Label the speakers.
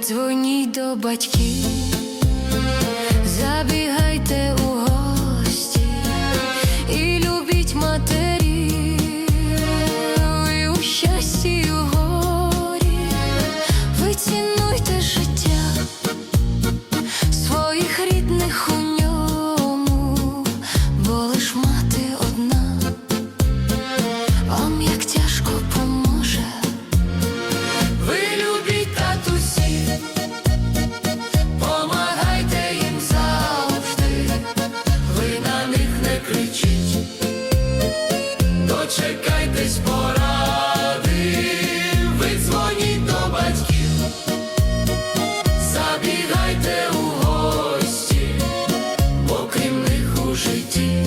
Speaker 1: дзвоніть до батьків. дочекайтесь поради, видзвоніть до батьків, забігайте у гості, окрім крім них у житті.